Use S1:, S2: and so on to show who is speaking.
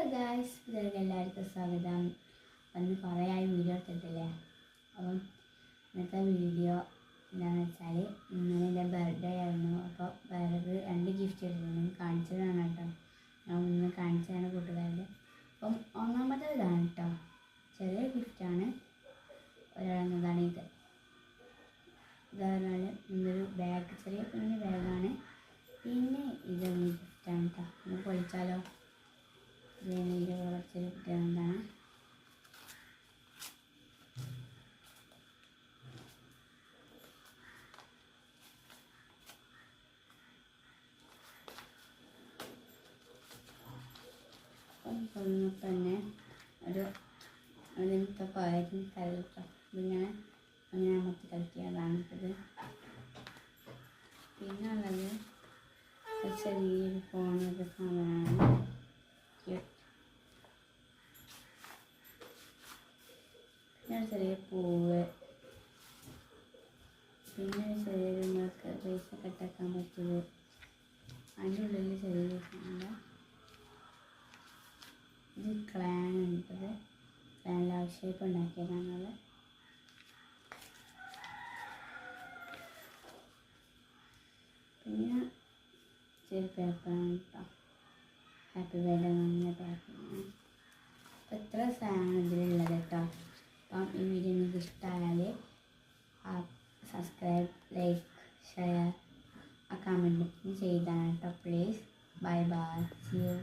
S1: Hello guys ഇതൊക്കെ എല്ലാവർക്കും സ്വാഗതം. വന്ന് കുറേ ആയി വീഡിയോ എടുത്തിട്ടില്ലേ? അപ്പം ഇന്നത്തെ വീഡിയോ എന്താണെന്ന് വെച്ചാൽ ഇന്നലെ എന്റെ ബർത്ത്ഡേ ആയിരുന്നു. അപ്പോൾ വേറെ രണ്ട് ഗിഫ്റ്റ് എടുത്തിരുന്നു കാണിച്ചതാണ് കേട്ടോ. ഞാൻ ഒന്ന് കാണിച്ചതാണ് കൂട്ടുകാരുടെ. അപ്പം ഒന്നാമത്തെ ഇതാണ് കേട്ടോ. ചെറിയ ഗിഫ്റ്റാണ് ഒരാളെന്നതാണ് ഇത്. ഇതാണ് ഇന്നൊരു ബാഗ് ചെറിയ കുഞ്ഞ് ബാഗാണ് പിന്നെ ഇതൊരു ഗിഫ്റ്റാണ് കേട്ടോ നമുക്ക് പൊളിച്ചാലോ കുറച്ചൊരു കുട്ടികളെന്താണ് തുറന്നപ്പോൾ തന്നെ ഒരു അതിനത്തെ പയറിന് കലട്ടോ ഇതിങ്ങനെ അങ്ങനെ അമർത്തി കളിക്കിയതാണ് ഇത്. പിന്നെ ഉള്ളത് ചെറിയൊരു ഫോണൊക്കെ സാധനമാണ് ചെറിയ പൂവ്. പിന്നെ ചെറിയൊരു നമുക്ക് പൈസ കട്ടാക്കാൻ പറ്റിയത്. അതിന്റെ ഉള്ളിൽ ചെറിയ സാധനം ഇത്. ക്ലാൻ ഉണ്ടത് ക്ലാനിൽ ആവശ്യമായിട്ട് ഉണ്ടാക്കിയതാണത്. പിന്നെ ചെറിയ പേപ്പറാണ് കേട്ടോ. ഹാപ്പി ബർത്ത്ഡേ അങ്ങനെ പേപ്പറാണ്. ഇത്ര സാധനം ഇതിലുള്ളത് കേട്ടോ? അപ്പം ഈ വീഡിയോ നിങ്ങൾക്ക് ഇഷ്ടമായാൽ സബ്സ്ക്രൈബ് ലൈക്ക് ഷെയർ ആ കമന്റ് ചെയ്താണ് കേട്ടോ please bye bye see you